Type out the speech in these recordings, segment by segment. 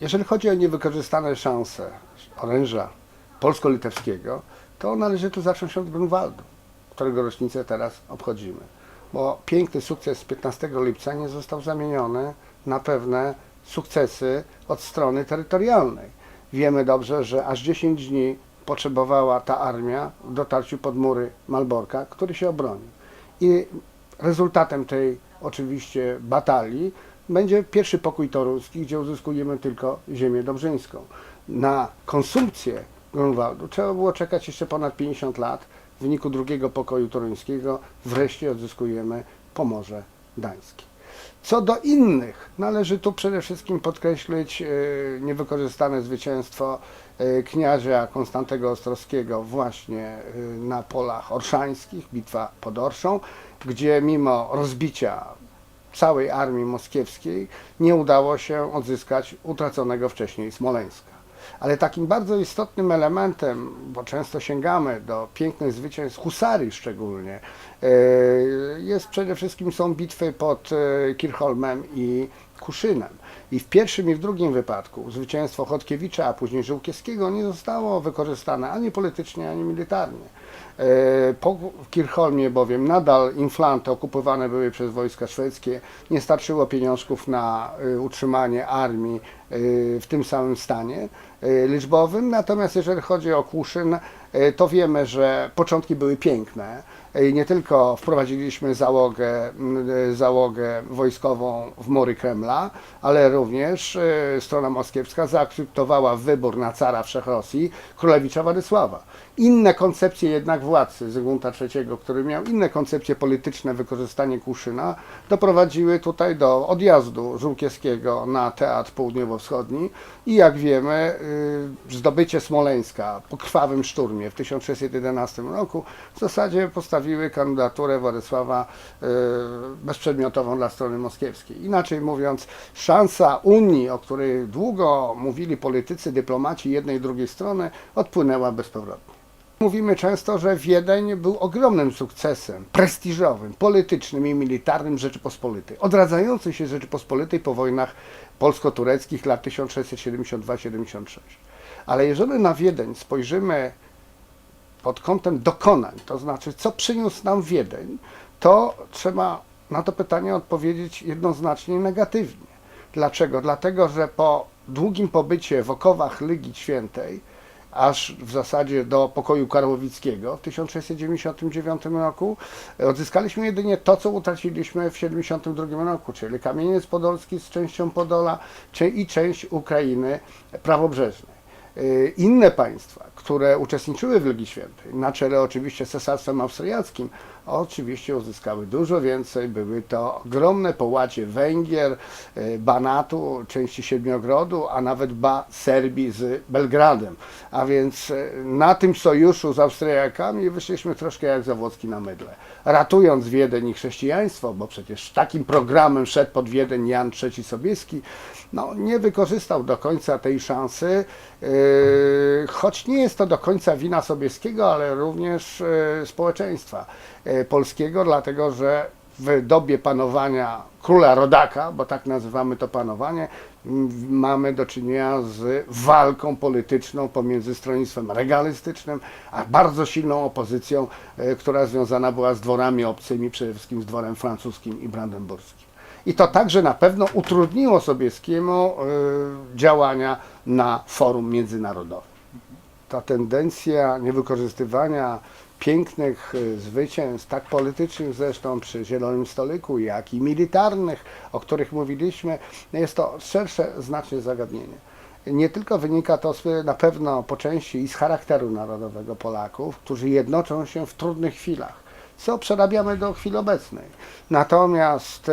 Jeżeli chodzi o niewykorzystane szanse oręża polsko-litewskiego, to należy tu zacząć od Grunwaldu, którego rocznicę teraz obchodzimy. Bo piękny sukces z 15 lipca nie został zamieniony na pewne sukcesy od strony terytorialnej. Wiemy dobrze, że aż 10 dni potrzebowała ta armia w dotarciu pod mury Malborka, który się obronił. I rezultatem tej oczywiście batalii będzie pierwszy pokój toruński, gdzie uzyskujemy tylko ziemię dobrzyńską. Na konsumpcję Grunwaldu trzeba było czekać jeszcze ponad 50 lat. W wyniku drugiego pokoju toruńskiego wreszcie odzyskujemy Pomorze Gdańskie. Co do innych, należy tu przede wszystkim podkreślić e, niewykorzystane zwycięstwo e, kniazia Konstantego Ostrowskiego właśnie e, na polach orszańskich, bitwa pod Orszą, gdzie mimo rozbicia całej armii moskiewskiej nie udało się odzyskać utraconego wcześniej Smoleńska. Ale takim bardzo istotnym elementem, bo często sięgamy do pięknych zwycięstw husarii szczególnie, e, jest przede wszystkim są bitwy pod e, Kirchholmem i Kuszynem. I w pierwszym i w drugim wypadku zwycięstwo Chodkiewicza, a później Żółkiewskiego nie zostało wykorzystane ani politycznie, ani militarnie. E, Po Kirchholmie bowiem nadal inflanty okupowane były przez wojska szwedzkie, nie starczyło pieniążków na e, utrzymanie armii e, w tym samym stanie liczbowym. Natomiast jeżeli chodzi o Kłuszyn, e, to wiemy, że początki były piękne. E, Nie tylko wprowadziliśmy załogę, e, załogę wojskową w mury Kremla, ale również e, strona moskiewska zaakceptowała wybór na cara Wszechrosji królewicza Władysława. Inne koncepcje jednak władcy Zygmunta III, który miał inne koncepcje polityczne, wykorzystanie Kłuszyna, doprowadziły tutaj do odjazdu Żółkiewskiego na teatr południowo-wschodni i jak wiemy y, zdobycie Smoleńska po krwawym szturmie w 1611 roku w zasadzie postawiły kandydaturę Władysława y, bezprzedmiotową dla strony moskiewskiej. Inaczej mówiąc, szansa Unii, o której długo mówili politycy, dyplomaci jednej i drugiej strony, odpłynęła bezpowrotnie. Mówimy często, że Wiedeń był ogromnym sukcesem prestiżowym, politycznym i militarnym Rzeczypospolitej, odradzającej się Rzeczypospolitej po wojnach polsko-tureckich lat 1672-76. Ale jeżeli na Wiedeń spojrzymy pod kątem dokonań, to znaczy co przyniósł nam Wiedeń, to trzeba na to pytanie odpowiedzieć jednoznacznie negatywnie. Dlaczego? Dlatego, że po długim pobycie w okowach Legii Świętej, aż w zasadzie do pokoju karłowickiego w 1699 roku, odzyskaliśmy jedynie to, co utraciliśmy w 1972 roku, czyli kamieniec podolski z częścią Podola i część Ukrainy prawobrzeżnej. Y, Inne państwa, które uczestniczyły w Legii Świętej, na czele oczywiście z Cesarstwem Austriackim, oczywiście uzyskały dużo więcej. Były to ogromne połacie Węgier, y, Banatu, części Siedmiogrodu, a nawet ba Serbii z Belgradem. A więc y, na tym sojuszu z Austriakami wyszliśmy troszkę jak Zawłocki na mydle. Ratując Wiedeń i chrześcijaństwo, bo przecież takim programem szedł pod Wiedeń Jan III Sobieski, no, nie wykorzystał do końca tej szansy, yy, choć nie jest to do końca wina Sobieskiego, ale również społeczeństwa polskiego, dlatego że w dobie panowania króla Rodaka, bo tak nazywamy to panowanie, mamy do czynienia z walką polityczną pomiędzy stronnictwem regalistycznym, a bardzo silną opozycją, e, która związana była z dworami obcymi, przede wszystkim z dworem francuskim i brandenburskim. I to także na pewno utrudniło Sobieskiemu e, działania na forum międzynarodowym. Ta tendencja niewykorzystywania pięknych e, zwycięstw, tak politycznych zresztą przy Zielonym Stoliku, jak i militarnych, o których mówiliśmy, jest to szersze znacznie zagadnienie. Nie tylko wynika to na pewno po części i z charakteru narodowego Polaków, którzy jednoczą się w trudnych chwilach, co przerabiamy do chwili obecnej. Natomiast e,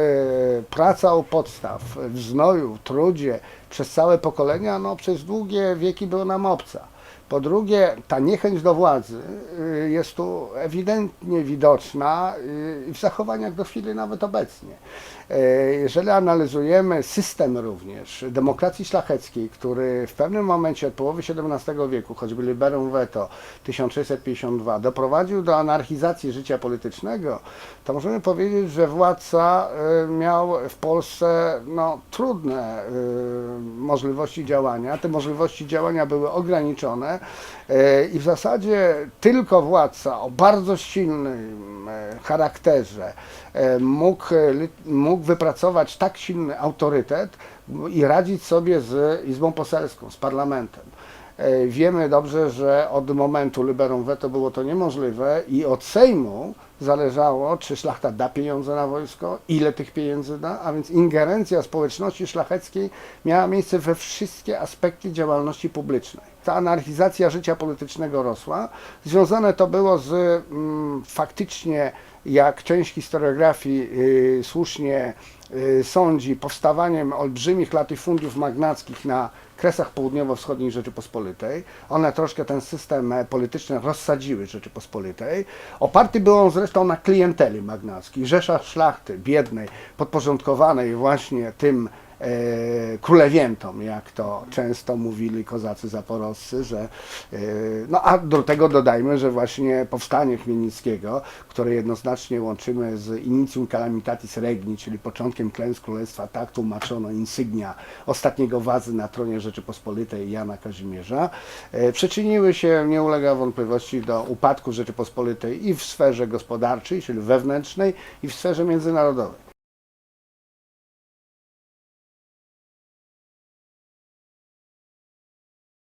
praca u podstaw, w znoju, w trudzie przez całe pokolenia, no przez długie wieki była nam obca. Po drugie, ta niechęć do władzy y, jest tu ewidentnie widoczna y, w zachowaniach do chwili nawet obecnie. E, Jeżeli analizujemy system również demokracji szlacheckiej, który w pewnym momencie od połowy XVII wieku, choćby liberum veto 1652, doprowadził do anarchizacji życia politycznego, to możemy powiedzieć, że władca e, miał w Polsce no, trudne e, możliwości działania. Te możliwości działania były ograniczone i w zasadzie tylko władca o bardzo silnym e, charakterze e, mógł, e, mógł wypracować tak silny autorytet i radzić sobie z Izbą Poselską, z parlamentem. E, Wiemy dobrze, że od momentu liberum veto było to niemożliwe i od Sejmu zależało, czy szlachta da pieniądze na wojsko, ile tych pieniędzy da, a więc ingerencja społeczności szlacheckiej miała miejsce we wszystkie aspekty działalności publicznej. Ta anarchizacja życia politycznego rosła. Związane to było z mm, faktycznie, jak część historiografii y, słusznie y, sądzi, powstawaniem olbrzymich latyfundiów magnackich na kresach południowo-wschodniej Rzeczypospolitej. One troszkę ten system e, polityczny rozsadziły Rzeczypospolitej. Oparty był on zresztą na klienteli magnackiej. Rzesza szlachty biednej, podporządkowanej właśnie tym królewiętom, jak to często mówili kozacy zaporowscy, że e, no a do tego dodajmy, że właśnie powstanie Chmielnickiego, które jednoznacznie łączymy z Initium Calamitatis Regni, czyli początkiem klęsk królestwa, tak tłumaczono insygnia ostatniego władzy na tronie Rzeczypospolitej Jana Kazimierza, e, przyczyniły się, nie ulega wątpliwości, do upadku Rzeczypospolitej i w sferze gospodarczej, czyli wewnętrznej, i w sferze międzynarodowej.